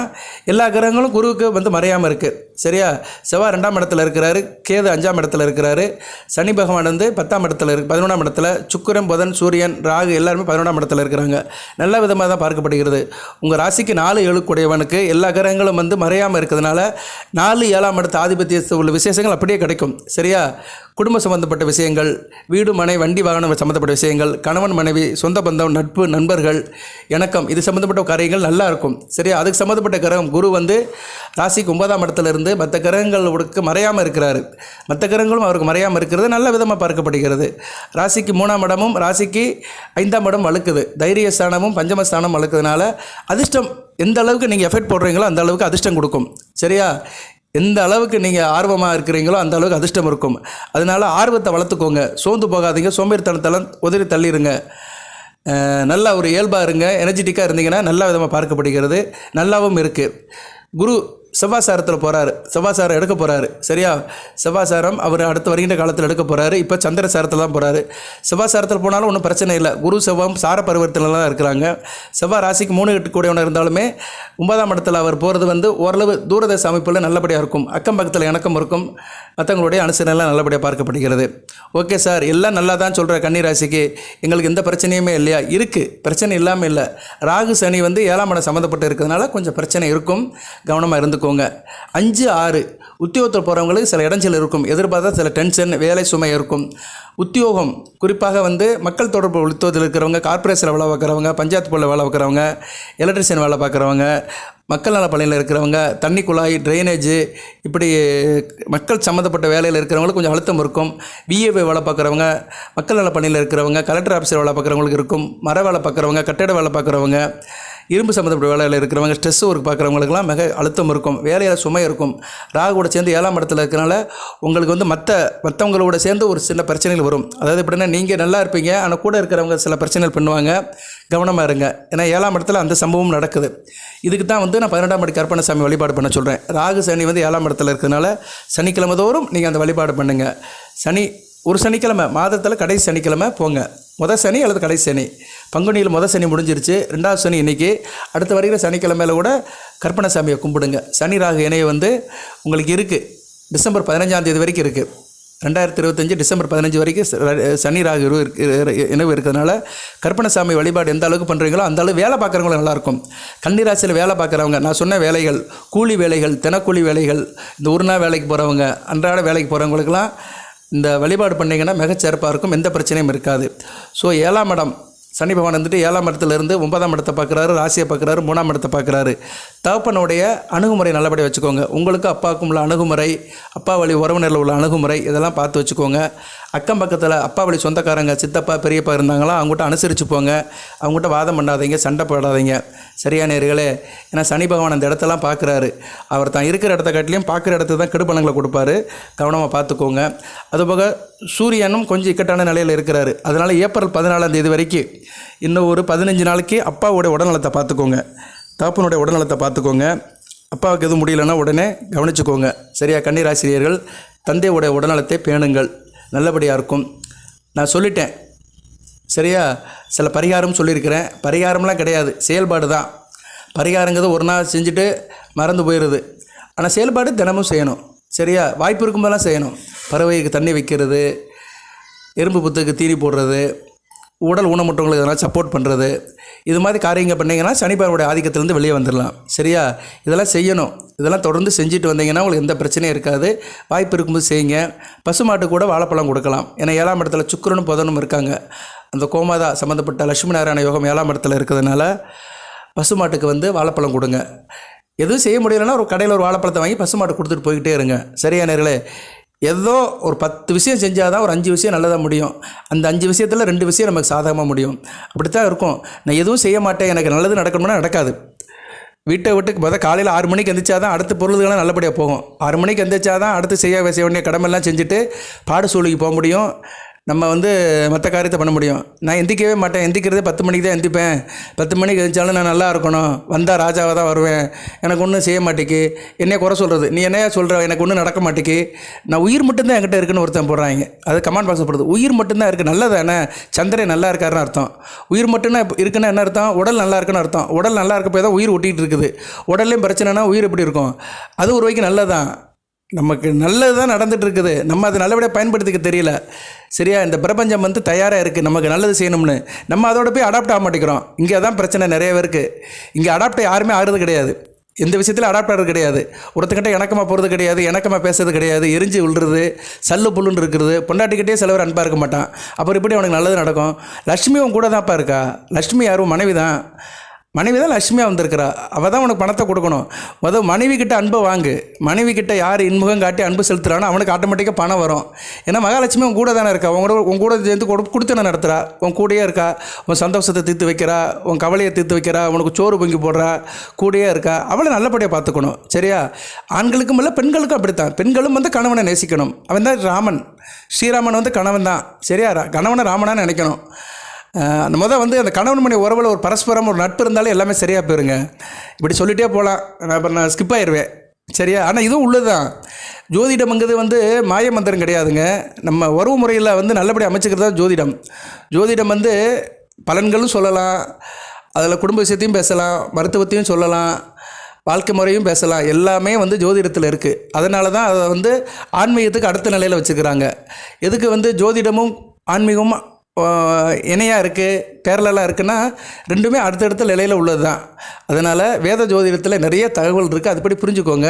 எல்லா கிரகங்களும் குருவுக்கு வந்து மறையாமல் இருக்குது சரியா? செவ்வாய் ரெண்டாம் இடத்துல இருக்கிறாரு கேது அஞ்சாம் இடத்துல இருக்கிறாரு சனி பகவான் வந்து பத்தாம் இடத்துல இருக்கு பதினொன்றாம் இடத்துல. சுக்கரன் புதன் சூரியன் ராகு எல்லாருமே பதினொன்றாம் இடத்துல இருக்கிறாங்க. நல்ல விதமாக தான் பார்க்கப்படுகிறது உங்கள் ராசிக்கு நாலு ஏழுக்குடையவனுக்கு எல்லா கிரகங்களும் வந்து மறையாமல் இருக்கிறதுனால நாலு ஏழாம் இடத்து ஆதிபத்தியத்தில் உள்ள விசேஷங்கள் அப்படியே கிடைக்கும். சரியா? குடும்ப சம்பந்தப்பட்ட விஷயங்கள் வீடு மனை வண்டி வாகனம் சம்மந்தப்பட்ட விஷயங்கள் கணவன் மனைவி சொந்த பந்தம் நட்பு நண்பர்கள் இணக்கம் இது சம்மந்தப்பட்ட காரியங்கள் நல்லா இருக்கும். சரியா? அதுக்கு சம்மந்தப்பட்ட கிரகம் குரு வந்து ராசிக்கு ஒன்பதாம் இடத்துலேருந்து மற்ற கிரகங்களுக்கு மறையாமல் இருக்கிறார். மற்ற கிரகங்களும் அவருக்கு மறையாமல் இருக்கிறது நல்ல விதமாக பார்க்கப்படுகிறது. ராசிக்கு மூணாம் இடமும் ராசிக்கு ஐந்தாம் இடம் வழுக்குது பஞ்சம ஸ்தானமும் வழுக்குதுனால அதிர்ஷ்டம் எந்த அளவுக்கு நீங்கள் எஃபெக்ட் போடுறீங்களோ அந்த அளவுக்கு அதிர்ஷ்டம் கொடுக்கும். சரியா? எந்த அளவுக்கு நீங்கள் ஆர்வமாக இருக்கிறீங்களோ அந்த அளவுக்கு அதிர்ஷ்டம் இருக்கும். அதனால ஆர்வத்தை வளர்த்துக்கோங்க. சோர்ந்து போகாதீங்க. சோம்பேறித்தனத்தெல்லாம் உதறி தள்ளிடுங்க நல்லா நல்ல ஒரு இயல்பாக இருங்க. எனர்ஜெட்டிக்காக இருந்தீங்கன்னா நல்ல விதமாக பார்க்கப்படுகிறது. நல்லாவும் இருக்குது குரு செவ்வாசாரத்தில் போகிறாரு செவ்வாசாரம் எடுக்க போகிறாரு சரியா? செவ்வாசாரம் அவர் அடுத்து வருகின்ற காலத்தில் எடுக்க போகிறாரு இப்போ சந்திர சாரத்தில் தான் போகிறாரு செவ்வாசாரத்தில் போனாலும் ஒன்றும் பிரச்சனை இல்லை. குரு செவ்வம் சார பருவத்தில் இருக்கிறாங்க. செவ்வாய் ராசிக்கு மூணு எட்டு கூடியவனாக இருந்தாலுமே ஒன்பதாம் இடத்துல அவர் போகிறது வந்து ஓரளவு தூரதேச அமைப்பில் நல்லபடியாக இருக்கும். அக்கம் பக்கத்தில் இணக்கம் இருக்கும். மற்றவங்களுடைய அனுசரணைலாம் நல்லபடியாக பார்க்கப்படுகிறது. Okay sir. எல்லாம் நல்லா தான் சொல்கிற கன்னி ராசிக்கு. எங்களுக்கு எந்த பிரச்சனையுமே இல்லையா? இருக்குது பிரச்சனை இல்லாமல் இல்லை. ராகு சனி வந்து ஏழாம் இடம் சம்மந்தப்பட்டு இருக்கிறதுனால கொஞ்சம் பிரச்சனை இருக்கும். கவனமாக இருந்துக்கோங்க அஞ்சு ஆறு. உத்தியோகத்தில் போகிறவங்களுக்கு சில இடைஞ்சல் இருக்கும். எதிர்பார்த்தா சில டென்ஷன் வேலை சுமை இருக்கும். உத்தியோகம் குறிப்பாக வந்து மக்கள் தொடர்பு உத்தியோகத்தில் இருக்கிறவங்க கார்பரேஷனில் வேலை பார்க்குறவங்க பஞ்சாயத்து போல வேலை பார்க்குறவங்க எலக்ட்ரிஷியன் வேலை பார்க்குறவங்க மக்கள் நல பணியில் இருக்கிறவங்க தண்ணி குழாய் ட்ரைனேஜு இப்படி மக்கள் சம்மந்தப்பட்ட வேலையில் இருக்கிறவங்களுக்கு கொஞ்சம் அழுத்தம் இருக்கும். விஏஓ வேலை பார்க்குறவங்க மக்கள் நல பணியில் இருக்கிறவங்க கலெக்டர் ஆஃபீஸர் வேலை பார்க்குறவங்களுக்கு இருக்கும். மர வேலை பார்க்குறவங்க கட்டட வேலை பார்க்குறவங்க இரும்பு சம்மந்தப்பட்ட வேலையில் இருக்கிறவங்க ஸ்ட்ரெஸ் ஒர்க் பார்க்குறவங்களுக்குலாம் மிக அழுத்தம் இருக்கும். வேலையில் சுமை இருக்கும். ராகுவோட சேர்ந்து ஏழாம் இடத்துல இருக்கிறனால உங்களுக்கு வந்து மற்ற மற்றவங்களோட சேர்ந்து ஒரு சின்ன பிரச்சனைகள் வரும். அதாவது எப்படின்னா நீங்கள் நல்லா இருப்பீங்க ஆனால் கூட இருக்கிறவங்க சில பிரச்சனைகள் பண்ணுவாங்க. கவனமாக இருங்க. ஏன்னா ஏழாம் இடத்துல அந்த சம்பவம் நடக்குது. இதுக்கு தான் வந்து நான் பதினெட்டாம் படி கற்பனை வழிபாடு பண்ண சொல்கிறேன் ராகு சனி வந்து ஏழாம் இடத்துல இருக்கிறதுனால சனிக்கிழமை தோறும் நீங்கள் அந்த வழிபாடு பண்ணுங்கள் சனி ஒரு சனிக்கிழமை மாதத்தில் கடைசி சனிக்கிழமை போங்க. முத சனி அல்லது கடைசி சனி. பங்குனியில் முதல் சனி முடிஞ்சிருச்சு. ரெண்டாவது சனி இன்னைக்கு. அடுத்த வருகிற சனிக்கிழமையில் கூட கற்பனை சாமியை கும்பிடுங்க. சனி ராகு இணைய வந்து உங்களுக்கு இருக்குது டிசம்பர் பதினஞ்சாம் தேதி வரைக்கும் இருக்குது ரெண்டாயிரத்தி இருபத்தஞ்சி டிசம்பர் பதினஞ்சு வரைக்கும் சனி ராகு இரு- இணைவு இருக்கிறதுனால கற்பனசாமி வழிபாடு எந்த அளவுக்கு பண்ணுறீங்களோ அந்த அளவு வேலை பார்க்குறவங்களும் நல்லாயிருக்கும். கன்னிராசியில் வேலை பார்க்குறவங்க நான் சொன்ன வேலைகள் கூலி வேலைகள் தினக்கூலி வேலைகள் இந்த ஒரு நாள் வேலைக்கு போகிறவங்க அன்றாட வேலைக்கு போகிறவங்களுக்கெல்லாம் இந்த வழிபாடு பண்ணிங்கன்னா மிகச்சிறப்பாக இருக்கும். எந்த பிரச்சனையும் இருக்காது. ஸோ ஏழாம் இடம் சனி பகவான் வந்துட்டு ஏழாம் இடத்துலேருந்து ஒன்பதாம் இடத்தை பார்க்குறாரு ராசியை பார்க்குறாரு மூணாம் இடத்தை பார்க்குறாரு. தகப்பனுடைய அணுகுமுறை நல்லபடியாக வச்சுக்கோங்க. உங்களுக்கு அப்பாவுக்கும் உள்ள அணுகுமுறை அப்பா வழி உறவினரில் உள்ள அணுகுமுறை இதெல்லாம் பார்த்து வச்சுக்கோங்க. அக்கம் பக்கத்தில் அப்பா வழி சொந்தக்காரங்க சித்தப்பா பெரியப்பா இருந்தாங்களா அவங்ககிட்ட அனுசரித்து போங்க. அவங்ககிட்ட வாதம் பண்ணாதீங்க சண்டை போடாதீங்க. சரியா நேர்களே? ஏன்னா சனி பகவான் அந்த இடத்தெல்லாம் பார்க்குறாரு அவர் தான் இருக்கிற இடத்த காட்டிலையும் பார்க்குற இடத்துக்கு தான் கெடுபலங்களை கொடுப்பாரு. கவனமாக பார்த்துக்கோங்க. அதுபோக சூரியனும் கொஞ்சம் இக்கட்டான நிலையில் இருக்கிறாரு. அதனால் ஏப்ரல் பதினாலாம் தேதி வரைக்கும் இன்னும் ஒரு பதினஞ்சு நாளைக்கு அப்பாவோட உடல்நலத்தை பார்த்துக்கோங்க. தகப்பனுடைய உடல்நலத்தை பார்த்துக்கோங்க. அப்பாவுக்கு எதுவும் முடியலன்னா உடனே கவனிச்சுக்கோங்க. சரியா? கன்னிராசிரியர்கள் தந்தையுடைய உடல்நலத்தை பேணுங்கள். நல்லபடியாக இருக்கும். நான் சொல்லிட்டேன். சரியா? சில பரிகாரம் சொல்லியிருக்கிறேன். பரிகாரம்லாம் கிடையாது. செயல்பாடு தான். பரிகாரங்கிறது ஒரு நாள் செஞ்சுட்டு மறந்து போயிடுது. ஆனால் செயல்பாடு தினமும் செய்யணும். சரியா? வாய்ப்பு இருக்கும்போதெல்லாம் செய்யணும். பறவைக்கு தண்ணி வைக்கிறது எறும்பு புத்துக்கு தீனி போடுறது உடல் ஊனமுற்றவங்களுக்கு எதனால் சப்போர்ட் பண்ணுறது இது மாதிரி காரியங்கள் பண்ணிங்கன்னா சனிப்பாருடைய ஆதிக்கத்திலேருந்து வெளியே வந்துடலாம். சரியா? இதெல்லாம் செய்யணும். இதெல்லாம் தொடர்ந்து செஞ்சுட்டு வந்தீங்கன்னா உங்களுக்கு எந்த பிரச்சனையும் இருக்காது. வாய்ப்பு இருக்கும்போது செய்யுங்க. பசுமாட்டு கூட வாழைப்பழம் கொடுக்கலாம். ஏன்னா ஏழாம் இடத்துல சுக்கிரனும் புதனும் இருக்காங்க. அந்த கோமாதா சம்மந்தப்பட்ட லட்சுமி நாராயண யோகம் ஏழாம் இடத்துல இருக்கிறதுனால பசுமாட்டுக்கு வந்து வாழைப்பழம் கொடுங்க. எதுவும் செய்ய முடியலன்னா ஒரு கடையில் ஒரு வாழைப்பழத்தை வாங்கி பசுமாட்டு கொடுத்துட்டு போய்கிட்டே இருங்க. சரியா நேர்களே? ஏதோ ஒரு பத்து விஷயம் செஞ்சால் தான் ஒரு அஞ்சு விஷயம் நல்லதாக முடியும். அந்த அஞ்சு விஷயத்தில் ரெண்டு விஷயம் நமக்கு சாதகமாக முடியும். அப்படித்தான் இருக்கும். நான் எதுவும் செய்ய மாட்டேன். எனக்கு நல்லது நடக்கணும்னா நடக்காது. வீட்டை விட்டு பார்த்தா காலையில் ஆறு மணிக்கு எந்திரிச்சா தான் அடுத்த பொருள்கள்லாம் நல்லபடியாக போகும். ஆறு மணிக்கு எந்திரிச்சா தான் அடுத்து செய்ய செய்ய வேண்டிய கடமைலாம் செஞ்சுட்டு பாடு சூழலுக்கு போக முடியும். நம்ம வந்து மற்ற காரியத்தை பண்ண முடியும். நான் எந்திக்கவே மாட்டேன். எந்திக்கிறதே பத்து மணிக்கு தான் எந்திப்பேன். பத்து மணிக்கு எந்திரிச்சாலும் நான் நல்லா இருக்கணும். வந்தால் ராஜாவாக தான் வருவேன். எனக்கு ஒன்றும் செய்ய மாட்டேக்கு. என்னைய குறை சொல்கிறது நீ என்னையா சொல்கிற எனக்கு ஒன்றும் நடக்க மாட்டேக்கு. நான் உயிர் மட்டும்தான் என்கிட்ட இருக்குன்னு ஒருத்தன் போடுறாங்க. அது கமாண்ட் பாக்ஸ் போடுறது உயிர் மட்டும்தான் இருக்குது நல்லதானே? சந்திரன் நல்லா இருக்காருன்னு அர்த்தம். உயிர் மட்டும்தான் இருக்குன்னா என்ன அர்த்தம்? உடல் நல்லா இருக்குன்னு அர்த்தம். உடல் நல்லா இருக்க போய் தான் உயிர் ஒட்டிகிட்டு இருக்குது. உடல்லையும் பிரச்சனைனா உயிர் எப்படி இருக்கும்? அது ஒரு வரைக்கும் நல்லதான் நமக்கு நல்லது தான் நடந்துட்டு இருக்குது நம்ம அதை நல்லபடியாக பயன்படுத்திக்க தெரியல. சரியா? இந்த பிரபஞ்சம் வந்து தயாராக இருக்குது நமக்கு நல்லது செய்யணும்னு. நம்ம அதோட போய் அடாப்ட் ஆக மாட்டேங்கிறோம். இங்கே தான் பிரச்சனை நிறைய பேருக்கு. இங்கே அடாப்ட் யாருமே ஆகிறது கிடையாது. எந்த விஷயத்தில் அடாப்ட் ஆகிறது கிடையாது. ஒருத்தக்கிட்ட இணக்கமாக போகிறது கிடையாது. இணக்கமாக பேசுறது கிடையாது. எரிஞ்சு விழுறது சல்லு புல்லுன்னு இருக்கிறது. பொண்டாட்டிக்கிட்டே சிலவர் அன்பாக இருக்க மாட்டான். அப்புறம் இப்படி அவனுக்கு நல்லது நடக்கும். லக்ஷ்மி உன் கூட தான்ப்பா இருக்கா? லக்ஷ்மி யாரும் மனைவி தான் மனைவி தான் லட்சுமியாக வந்திருக்கிறா. அவள் தான் உனக்கு பணத்தை கொடுக்கணும். முதல் மனைவி கிட்ட அன்பை வாங்கு. மனைவி கிட்ட யார் இன்முகம் காட்டி அன்பு செலுத்துறானோ அவனுக்கு ஆட்டோமேட்டிக்காக பணம் வரும். ஏன்னா மகாலட்சுமி உன் கூட தானே இருக்கா? உங்களோட உன் கூட சேர்ந்து கொடு கொடுத்தன நடத்துகிறா உன் கூடயே இருக்கா? உன் சந்தோஷத்தை தீர்த்து வைக்கிறா? உன் கவலையை தீர்த்து வைக்கிறா? உனக்கு சோறு பொங்கி போடுறா? கூடயே இருக்கா? அவளை நல்லபடியாக பார்த்துக்கணும். சரியா? ஆண்களுக்கும் இல்லை பெண்களுக்கும் அப்படித்தான். பெண்களும் வந்து கணவனை நேசிக்கணும். அவன் தான் ராமன். ஸ்ரீராமன் வந்து கணவன் தான் சரியா? ரா- கணவனை ராமனாக நினைக்கணும். அந்த மொதல் வந்து அந்த கணவன் மணி உறவில் ஒரு பரஸ்பரம் ஒரு நட்பு இருந்தாலே எல்லாமே சரியாக போயிருங்க. இப்படி சொல்லிட்டே போகலாம் நான் இப்போ நான் ஸ்கிப் ஆயிடுவேன் சரியா? ஆனால் இதுவும் உள்ளது தான் ஜோதிடம்ங்கிறது வந்து மாய மந்திரம் கிடையாதுங்க. நம்ம உறவு முறையில் வந்து நல்லபடி அமைச்சுக்கிறது தான் ஜோதிடம். ஜோதிடம் வந்து பலன்களும் சொல்லலாம். அதில் குடும்ப விஷயத்தையும் பேசலாம். மருத்துவத்தையும் சொல்லலாம். வாழ்க்கை முறையும் பேசலாம். எல்லாமே வந்து ஜோதிடத்தில் இருக்குது அதனால தான் அதை வந்து ஆன்மீகத்துக்கு அடுத்த நிலையில் வச்சுக்கிறாங்க. எதுக்கு வந்து ஜோதிடமும் ஆன்மீகமும் இணையாக இருக்குது பேரலாக இருக்குன்னா ரெண்டுமே அடுத்தடுத்த நிலையில் உள்ளது தான் அதனால் வேத ஜோதிடத்தில் நிறைய தகவல் இருக்குது அதுபடி புரிஞ்சுக்கோங்க.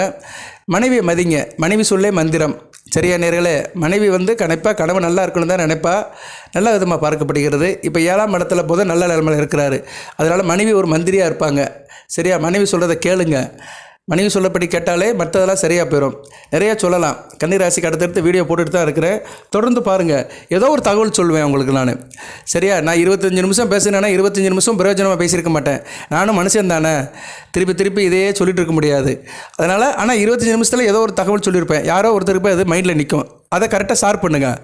மனைவியை மதிங்க. மனைவி சொல்லே மந்திரம். சரியா நேர்களே மனைவி வந்து கணிப்பாக கனவு நல்லா இருக்கணும் தான் நினைப்பா. நல்ல விதமாக பார்க்கப்படுகிறது. இப்போ ஏழாம் இடத்துல போதும் நல்ல நிலைமையில் இருக்கிறாரு. அதனால் மனைவி ஒரு மந்திரியாக இருப்பாங்க. சரியா மனைவி சொல்கிறத கேளுங்க. மனைவி சொல்லப்படி கேட்டாலே மற்றதெல்லாம் சரியாக போயிடும் நிறையா சொல்லலாம். கன்னிராசிக்கு அடுத்தடுத்து வீடியோ போட்டுட்டு தான் இருக்கிறேன். தொடர்ந்து பாருங்கள் ஏதோ ஒரு தகவல் சொல்லுவேன் உங்களுக்கு நான். சரியா? நான் இருபத்தஞ்சி நிமிஷம் பேசுனேன்னா இருபத்தஞ்சி நிமிஷம் பிரயோஜனமாக பேசியிருக்க மாட்டேன். நானும் மனுஷன் தானே. திருப்பி திருப்பி இதையே சொல்லிகிட்டு இருக்க முடியாது. அதனால் ஆனால் இருபத்தஞ்சி நிமிஷத்தில் ஏதோ ஒரு தகவல் சொல்லியிருப்பேன். யாரோ ஒருத்தருக்கு போய் அது மைண்டில் நிற்கும் அதை கரெக்டாக ஷேர் பண்ணுங்கள்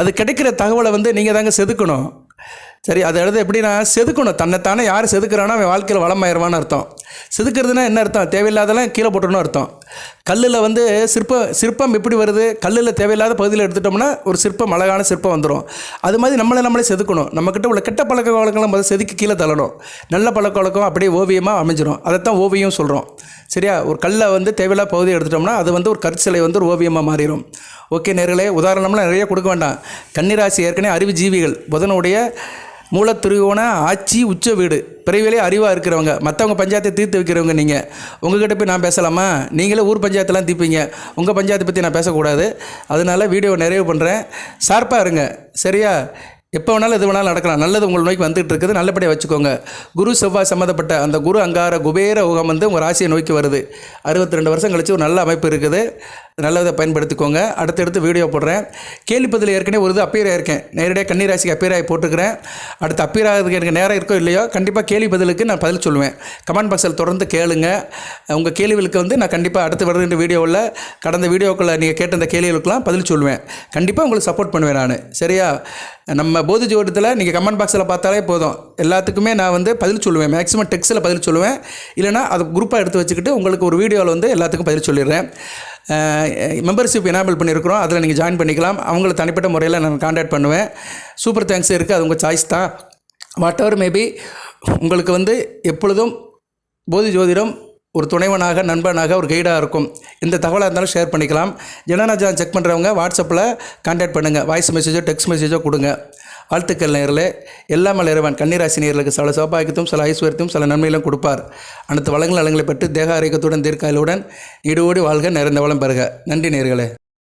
அது கிடைக்கிற தகவலை வந்து நீங்கள் தாங்க செதுக்கணும். சரி அதை அடுத்து எப்படின்னா செதுக்கணும். தன்னைத்தானே யார் செதுக்கிறானோ அவன் வாழ்க்கையில் வளமாயிருவான்னு அர்த்தம். செதுக்கிறதுனா என்ன அர்த்தம்? தேவையில்லாதெல்லாம் கீழே போட்டணும்னு அர்த்தம். கல்லில் வந்து சிற்பம் சிற்பம் எப்படி வருது? கல்லில் தேவையில்லாத பகுதியில் எடுத்துட்டோம்னா ஒரு சிற்பம் அழகான சிற்பம் வந்துடும் அது மாதிரி நம்மளை நம்மளே செதுக்கணும். நம்மக்கிட்ட உள்ள கெட்ட பழக்க வழக்கங்களை முதல்ல செதுக்கி கீழே தள்ளணும். நல்ல பழக்க வழக்கம் அப்படியே ஓவியமாக அமைஞ்சிரும். அதைத்தான் ஓவியம் சொல்கிறோம் சரியா? ஒரு கல்லை வந்து தேவையில்லாத பகுதியை எடுத்துட்டோம்னா அது வந்து ஒரு கற்சிலை வந்து ஒரு ஓவியமாக மாறிடும் ஓகே நேர்களே உதாரணம்லாம் நிறைய கொடுக்க வேண்டாம். கன்னிராசி ஏற்கனவே அறிவு ஜீவிகள். புதனுடைய மூலத்திருவோன ஆட்சி உச்ச வீடு. பிறவிலே அறிவாக இருக்கிறவங்க. மற்றவங்க பஞ்சாயத்தை தீர்த்து வைக்கிறவங்க நீங்கள் உங்கள்கிட்ட போய் நான் பேசலாமா? நீங்களே ஊர் பஞ்சாயத்தெலாம் தீர்ப்பீங்க. உங்கள் பஞ்சாயத்தை பற்றி நான் பேசக்கூடாது. அதனால வீடியோ நிறைவு பண்ணுறேன் ஷார்ப்பாக இருங்க. சரியா? எப்போ வேணாலும் எது வேணாலும் நடக்கலாம். நல்லது உங்கள் நோய்க்கு வந்துட்டு இருக்குது. நல்லபடியாக வச்சுக்கோங்க. குரு செவ்வாய் சம்மந்தப்பட்ட அந்த குரு அங்கார குபேர உகம் வந்து உங்கள் ராசியை நோக்கி வருது. அறுபத்தி ரெண்டு வருஷம் கழித்து ஒரு நல்ல அமைப்பு இருக்குது. நல்லதை பயன்படுத்திக்கோங்க. அடுத்தடுத்து வீடியோ போடுறேன். கேள்விப்பதில் ஏற்கனவே ஒரு இது அப்பீராக இருக்கேன் நேரடியாக கன்னிராசிக்கு அப்பீராகி போட்டுக்கிறேன் அடுத்து அப்பீராகிறதுக்கு எனக்கு நேரம் இருக்கோ இல்லையோ கண்டிப்பாக கேள்வி பதிலுக்கு நான் பதில் சொல்லுவேன். கமெண்ட் பாக்ஸில் தொடர்ந்து கேளுங்க. உங்கள் கேள்விகளுக்கு வந்து நான் கண்டிப்பாக அடுத்து வருகின்ற வீடியோவில் கடந்த வீடியோக்குள்ளே நீங்கள் கேட்ட அந்த கேள்விகளுக்கெல்லாம் பதில் சொல்லுவேன். கண்டிப்பாக உங்களுக்கு சப்போர்ட் பண்ணுவேன் நான். சரியா? நம்ம போதி ஜோடத்தில் நீங்கள் கமெண்ட் பாக்ஸில் பார்த்தாலே போதும். எல்லாத்துக்குமே நான் வந்து பதில் சொல்லுவேன். மேக்ஸிமம் டெக்ஸ்ட்டில் பதில் சொல்லுவேன். இல்லைனா அது குரூப்பாக எடுத்து வச்சுக்கிட்டு உங்களுக்கு ஒரு வீடியோவில் வந்து எல்லாத்துக்கும் பதில் சொல்லிடுறேன். மெம்பர்ஷிப் எனேபிள் பண்ணியிருக்கிறோம் அதில் நீங்கள் ஜாயின் பண்ணிக்கலாம். அவங்கள தனிப்பட்ட முறையில் நான் காண்டாக்ட் பண்ணுவேன். சூப்பர் தேங்க்ஸ் இருக்குது அது உங்கள் சாய்ஸ் தான். வாட் எவர் மேபி உங்களுக்கு வந்து எப்பொழுதும் போதி ஜோதிடம் ஒரு துணைவனாக நண்பனாக ஒரு கைடாக இருக்கும். இந்த தகவலாக இருந்தாலும் ஷேர் பண்ணிக்கலாம். ஜனநாஜான் செக் பண்ணுறவங்க வாட்ஸ்அப்பில் கான்டாக்ட் பண்ணுங்கள் வாய்ஸ் மெசேஜோ டெக்ஸ்ட் மெசேஜோ கொடுங்க. வாழ்த்துக்கள் நேரில் எல்லாம் இறைவன். கன்னிராசி நேர்களுக்கு சில சௌபாகியத்தும் சில ஐஸ்வர்யத்தையும் சில நன்மையிலும் கொடுப்பார். அனைத்து வளங்கள் நலங்களை பெற்று தேக ஆரோக்கியத்துடன் தீர்க்காயலுடன் இடுவோடி வாழ்க நிறைந்த வளம் பெறுக. நன்றி நேர்களே